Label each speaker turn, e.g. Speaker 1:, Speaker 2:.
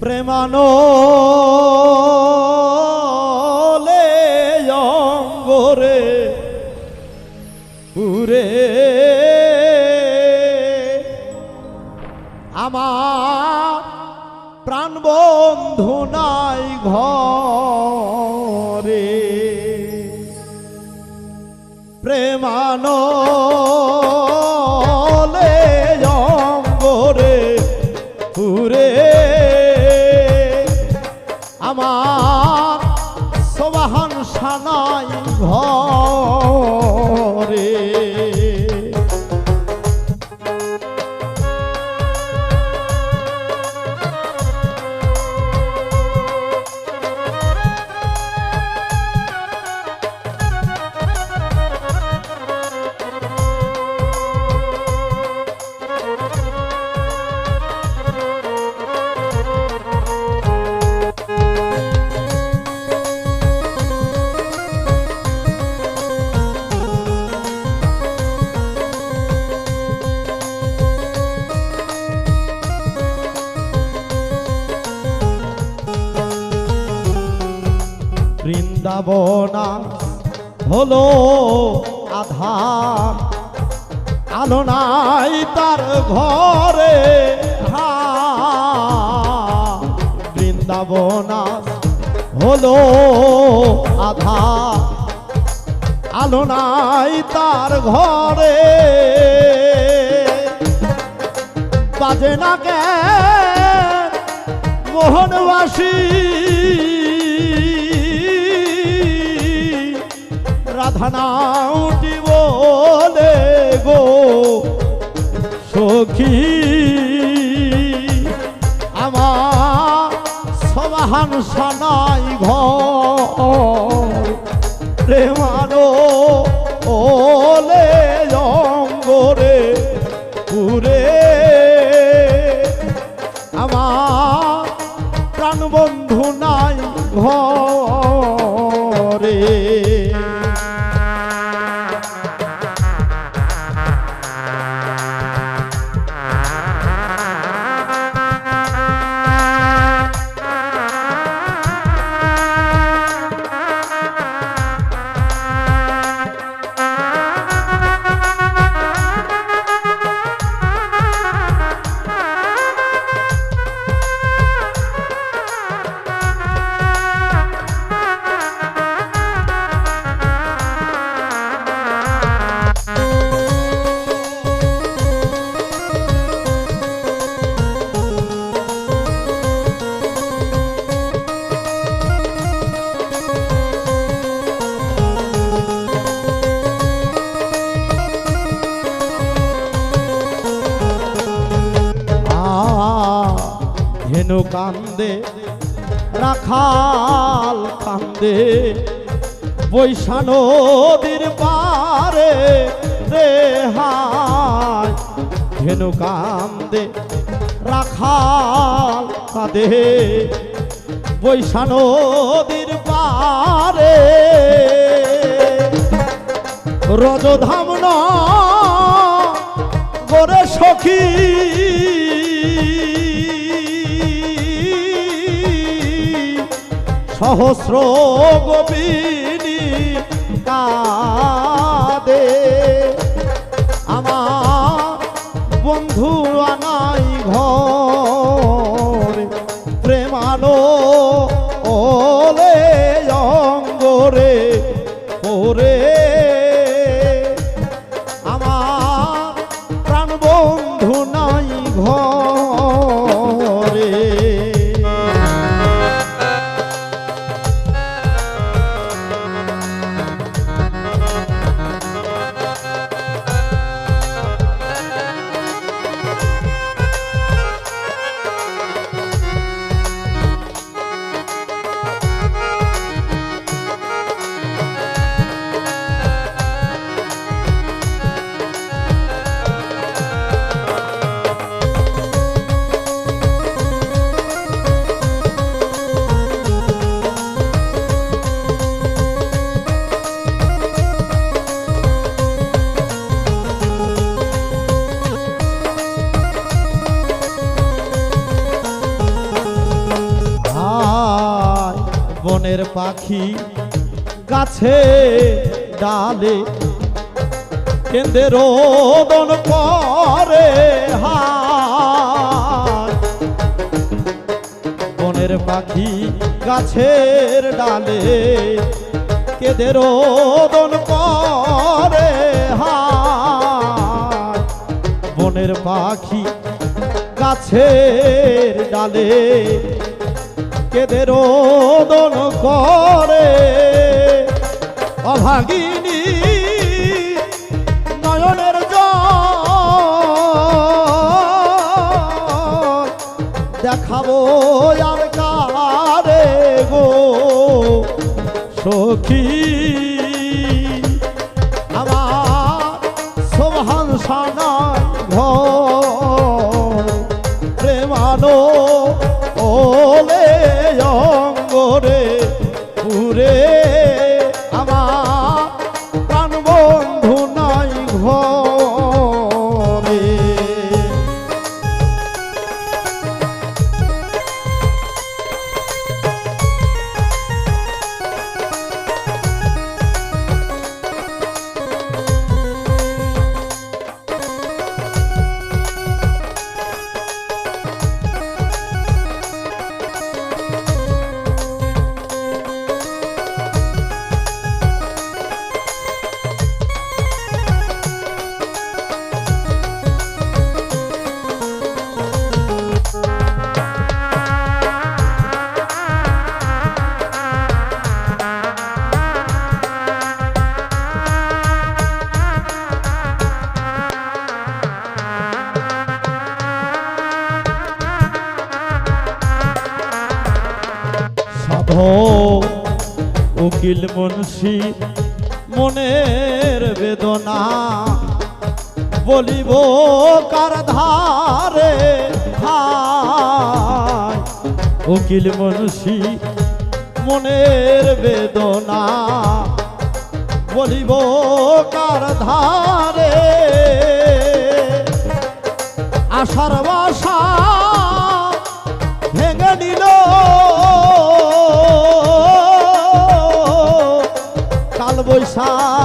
Speaker 1: প্রেমানো লে অঙ্গরে উরে আমার প্রাণ বন্ধু নাই ঘরে। প্রেমানো লে অঙ্গরে পুরে। বৃন্দাবনা হলো আধার আলো নাই তার ঘরে বৃন্দাবনা হলো আধার আলো নাই তার ঘরে। বাজে না কে মোহনবাসী উঠি বলে গো সখী। আমার সমাহান সানাই ঘর। প্রেমানো ওলে জঙ্গরে পুরে। আমার প্রাণ বন্ধু নাই ঘরে। ধেনু কান্দে? রাখাল কান্দে। বৈশা নদীর পারে রে হায় ধেনু কান্দে? রাখাল কাঁদে। বৈশা নদীর পারে রজধাম না করে সখী। সহস্র গোবিনী কাদে বনের পাখি গাছে ডালে কেন্দ্রে রোদন করে বনের পাখি গাছের ডালে কেঁদে রোদন করে বনের পাখি গাছের ডালে কেঁদে রোদন করে। অভাগিনী নয়নের দেখাবো আর কারে গো সখী। সোহান সানাই ঘর প্রেমানো উকিল মুন্সি, মনের বেদনা। বলিব, কার ধারে উকিল মুন্সি, মনের বেদনা। বলিব, কার ধারে? আশার বাসা ভেঙে দিল ছা